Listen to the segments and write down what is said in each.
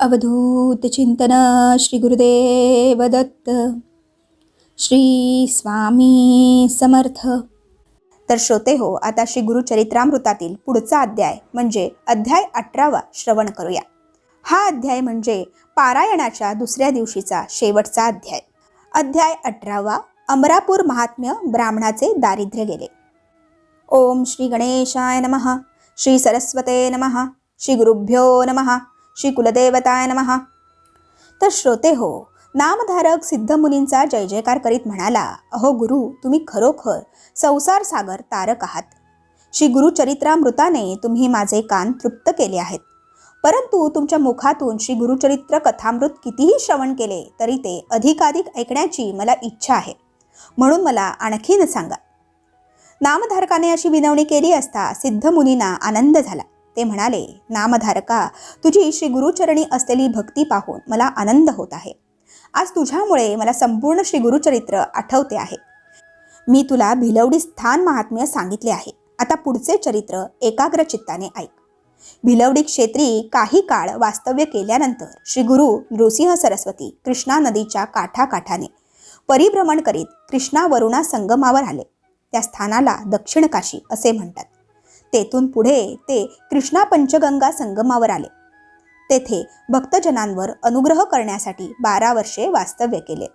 अवधूत चिंतन श्री गुरुदेव दत्त श्री स्वामी समर्थ. तर श्रोते हो आता श्री गुरुचरित्रामृतातील पुढचा अध्याय म्हणजे अध्याय अठरावा श्रवण करूया. हा अध्याय म्हणजे पारायणाच्या दुसऱ्या दिवशीचा शेवटचा अध्याय. अध्याय अठरावा अमरापूर महात्म्य ब्राह्मणाचे दारिद्र्य गेले. ओम श्री गणेशाय नमः श्री सरस्वते नमः श्री गुरुभ्यो नमः श्री कुलदेवताय नमहा तर श्रोते हो नामधारक सिद्ध मुनींचा जय जयकार करीत म्हणाला अहो गुरु तुम्ही खरोखर संसार सागर तारक आहात. श्री गुरुचरित्रामृताने तुम्ही माझे कान तृप्त केले आहेत. परंतु तुमच्या मुखातून श्री गुरुचरित्र कथामृत कितीही श्रवण केले तरी ते अधिकाधिक ऐकण्याची मला इच्छा आहे. म्हणून मला आणखीन सांगा. नामधारकाने अशी विनवणी केली असता सिद्ध मुनींना आनंद झाला. ते म्हणाले नामधारका तुझी श्री गुरुचरणी असलेली भक्ती पाहून मला आनंद होत आहे. आज तुझ्यामुळे मला संपूर्ण श्री गुरुचरित्र आठवते आहे. मी तुला भिलवडी स्थान महात्म्य सांगितले आहे. आता पुढचे चरित्र एकाग्र चित्ताने ऐक. भिलवडी क्षेत्री काही काळ वास्तव्य केल्यानंतर श्री गुरु नृसिंह सरस्वती कृष्णा नदीच्या काठाकाठाने परिभ्रमण करीत कृष्णा वरुणा संगमावर आले. त्या स्थानाला दक्षिण काशी असे म्हणतात. तेथून पुढे ते कृष्णा पंचगंगा संगमावर आले. तेथे भक्तजनांवर अनुग्रह करण्यासाठी बारा वर्षे वास्तव्य केले.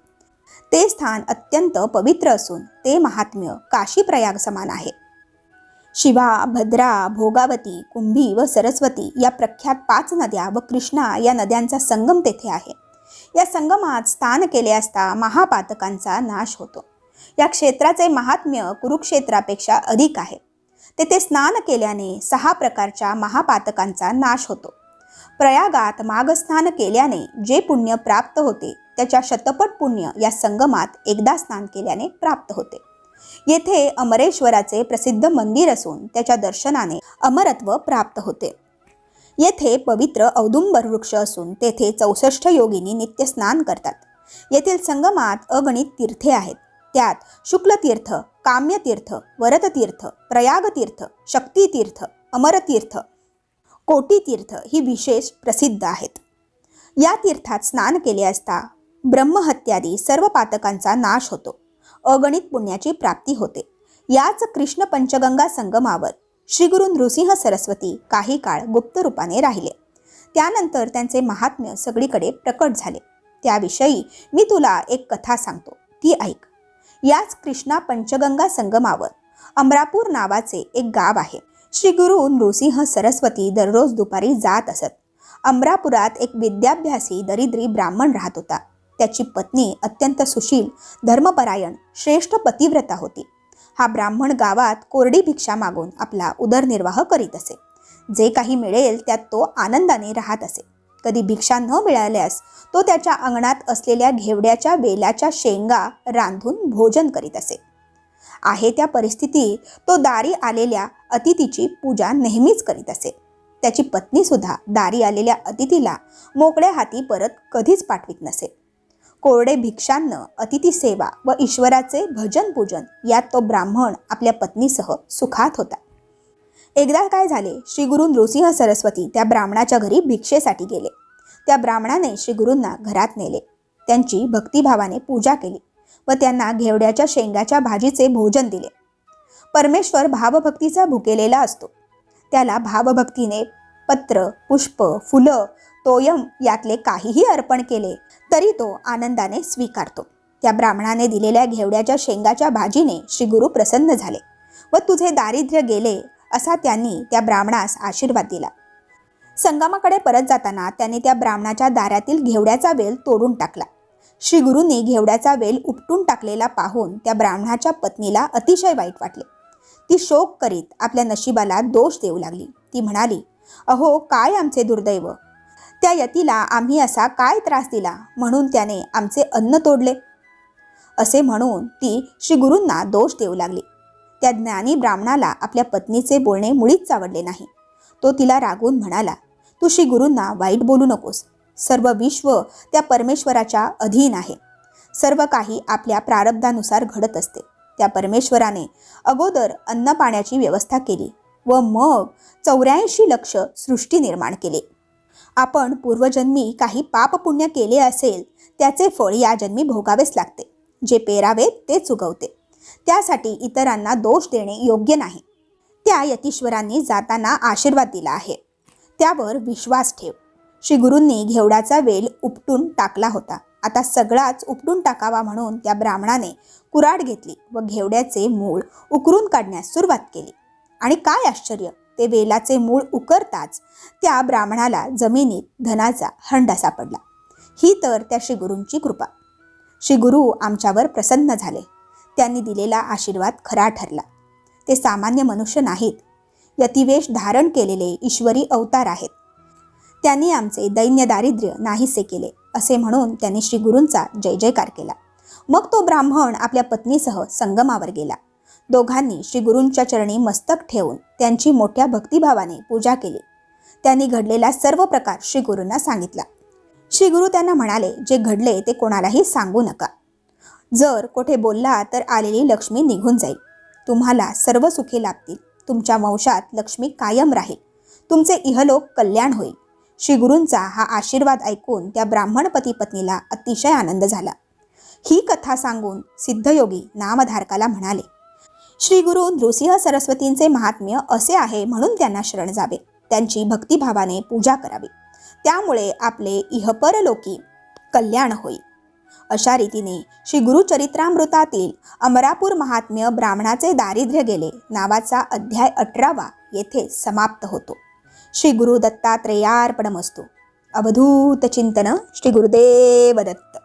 ते स्थान अत्यंत पवित्र असून ते महात्म्य काशी प्रयाग समान आहे. शिवा भद्रा भोगावती कुंभी व सरस्वती या प्रख्यात पाच नद्या व कृष्णा या नद्यांचा संगम तेथे आहे. या संगमात स्थान केले असता महापातकांचा नाश होतो. या क्षेत्राचे महात्म्य कुरुक्षेत्रापेक्षा अधिक आहे. तेथे स्नान केल्याने सहा प्रकारच्या महापातकांचा नाश होतो. प्रयागात माघस्नान केल्याने जे पुण्य प्राप्त होते त्याच्या शतपट पुण्य या संगमात एकदा स्नान केल्याने प्राप्त होते. येथे अमरेश्वराचे प्रसिद्ध मंदिर असून त्याच्या दर्शनाने अमरत्व प्राप्त होते. येथे पवित्र औदुंबर वृक्ष असून तेथे चौसष्ट योगिनी नित्य स्नान करतात. येथील संगमात अगणित तीर्थे आहेत. त्यात शुक्लतीर्थ काम्यतीर्थ वरदतीर्थ प्रयागतीर्थ शक्तीतीर्थ अमरतीर्थ कोटीतीर्थ ही विशेष प्रसिद्ध आहेत. या तीर्थात स्नान केले असता ब्रह्महत्यादी सर्व पातकांचा नाश होतो. अगणित पुण्याची प्राप्ती होते. याच कृष्ण पंचगंगा संगमावर श्रीगुरु नृसिंह सरस्वती काही काळ गुप्त रूपाने राहिले. त्यानंतर त्यांचे महात्म्य सगळीकडे प्रकट झाले. त्याविषयी मी तुला एक कथा सांगतो. ती ऐक. याच कृष्णा पंचगंगा संगमावर. अमरापूर नावाचे एक गाव आहे. श्री गुरु नृसिंह सरस्वती दररोज दुपारी जात असत. अमरापुरात एक विद्याभ्यासी दरिद्री ब्राह्मण राहत होता. त्याची पत्नी अत्यंत सुशील धर्मपरायण श्रेष्ठ पतिव्रता होती. हा ब्राह्मण गावात कोरडी भिक्षा मागून आपला उदरनिर्वाह करीत असे. जे काही मिळेल त्यात तो आनंदाने राहत असे. कधी भिक्षा न मिळाल्यास तो त्याच्या अंगणात असलेल्या घेवड्याच्या वेलाच्या शेंगा रांधून भोजन करीत असे. आहे त्या परिस्थितीत तो दारी आलेल्या अतिथीची पूजा नेहमीच करीत असे. त्याची पत्नीसुद्धा दारी आलेल्या अतिथीला मोकळ्या हाती परत कधीच पाठवित नसे. कोरडे भिक्षांनं अतिथी सेवा व ईश्वराचे भजन पूजन यात तो ब्राह्मण आपल्या पत्नीसह सुखात होता. एकदा काय झाले श्री गुरु नृसिंह सरस्वती त्या ब्राह्मणाच्या घरी भिक्षेसाठी गेले. त्या ब्राह्मणाने श्रीगुरूंना घरात नेले. त्यांची भक्तिभावाने पूजा केली व त्यांना घेवड्याच्या शेंगाच्या भाजीचे भोजन दिले. परमेश्वर भावभक्तीचा भुकेलेला असतो. त्याला भावभक्तीने पत्र पुष्प फुलं तोयम यातले काहीही अर्पण केले तरी तो आनंदाने स्वीकारतो. त्या ब्राह्मणाने दिलेल्या घेवड्याच्या शेंगाच्या भाजीने श्री गुरु प्रसन्न झाले व तुझे दारिद्र्य गेले असा त्यांनी त्या ब्राह्मणास आशीर्वाद दिला. संगमाकडे परत जाताना त्याने त्या ब्राह्मणाच्या दारातील घेवड्याचा वेल तोडून टाकला. श्री गुरूंनी घेवड्याचा वेल उपटून टाकलेला पाहून त्या ब्राह्मणाच्या पत्नीला अतिशय वाईट वाटले. ती शोक करीत आपल्या नशिबाला दोष देऊ लागली. ती म्हणाली अहो काय आमचे दुर्दैव? त्या यतीला आम्ही असा काय त्रास दिला म्हणून त्याने आमचे अन्न तोडले? असे म्हणून ती श्री गुरूंना दोष देऊ लागली. त्या ज्ञानी ब्राह्मणाला आपल्या पत्नीचे बोलणे मुळीच आवडले नाही. तो तिला रागून म्हणाला तू श्री गुरूंना वाईट बोलू नकोस. सर्व विश्व त्या परमेश्वराच्या अधीन आहे. सर्व काही आपल्या प्रारब्धानुसार घडत असते. त्या परमेश्वराने अगोदर अन्न पाण्याची व्यवस्था केली व मग चौऱ्याऐंशी लक्ष सृष्टी निर्माण केले. आपण पूर्वजन्मी काही पाप पुण्य केले असेल त्याचे फळ या जन्मी भोगावेच लागते. जे पेरावे तेच उगवते त्यासाठी इतरांना दोष देणे योग्य नाही. त्या यतीश्वरांनी जाताना आशीर्वाद दिला आहे. त्यावर विश्वास ठेव. श्री गुरूंनी घेवडाचा वेल उपटून टाकला होता. आता सगळाच उपटून टाकावा म्हणून त्या ब्राह्मणाने कुराड घेतली व घेवड्याचे मूळ उकरून काढण्यास सुरुवात केली. आणि काय आश्चर्य! ते वेलाचे मूळ उकरताच त्या ब्राह्मणाला जमिनीत धनाचा हंडा सापडला. ही तर त्या श्रीगुरूंची कृपा. श्री गुरु आमच्यावर प्रसन्न झाले. त्यांनी दिलेला आशीर्वाद खरा ठरला. ते सामान्य मनुष्य नाहीत. यतिवेश धारण केलेले ईश्वरी अवतार आहेत. त्यांनी आमचे दैन्य दारिद्र्य नाहीसे केले असे म्हणून त्यांनी श्री गुरूंचा जय जयकार केला. मग तो ब्राह्मण आपल्या पत्नीसह संगमावर गेला. दोघांनी श्री गुरूंच्या चरणी मस्तक ठेवून त्यांची मोठ्या भक्तिभावाने पूजा केली. त्यांनी घडलेला सर्व प्रकार श्री गुरूंना सांगितला. श्री गुरु त्यांना म्हणाले जे घडले ते कोणालाही सांगू नका. जर कोठे बोलला तर आलेली लक्ष्मी निघून जाईल. तुम्हाला सर्व सुखे लाभतील. तुमच्या वंशात लक्ष्मी कायम राहील. तुमचे इहलोक कल्याण होईल. श्री गुरूंचा हा आशीर्वाद ऐकून त्या ब्राह्मण पती पत्नीला अतिशय आनंद झाला. ही कथा सांगून सिद्धयोगी नामधारकाला म्हणाले श्री गुरु नृसिंह सरस्वतींचे महात्म्य असे आहे म्हणून त्यांना शरण जावे. त्यांची भक्तिभावाने पूजा करावी. त्यामुळे आपले इहपरलोकी कल्याण होईल. अशा रीतीने श्री गुरुचरित्रामृतातील अमरापूर महात्म्य ब्राह्मणाचे दारिद्र्य गेले. नावाचा अध्याय अठरावा येथे समाप्त होतो. श्री गुरु दत्तात्रेयार्पणमस्तू. अवधूत चिंतन श्री गुरुदेव दत्त.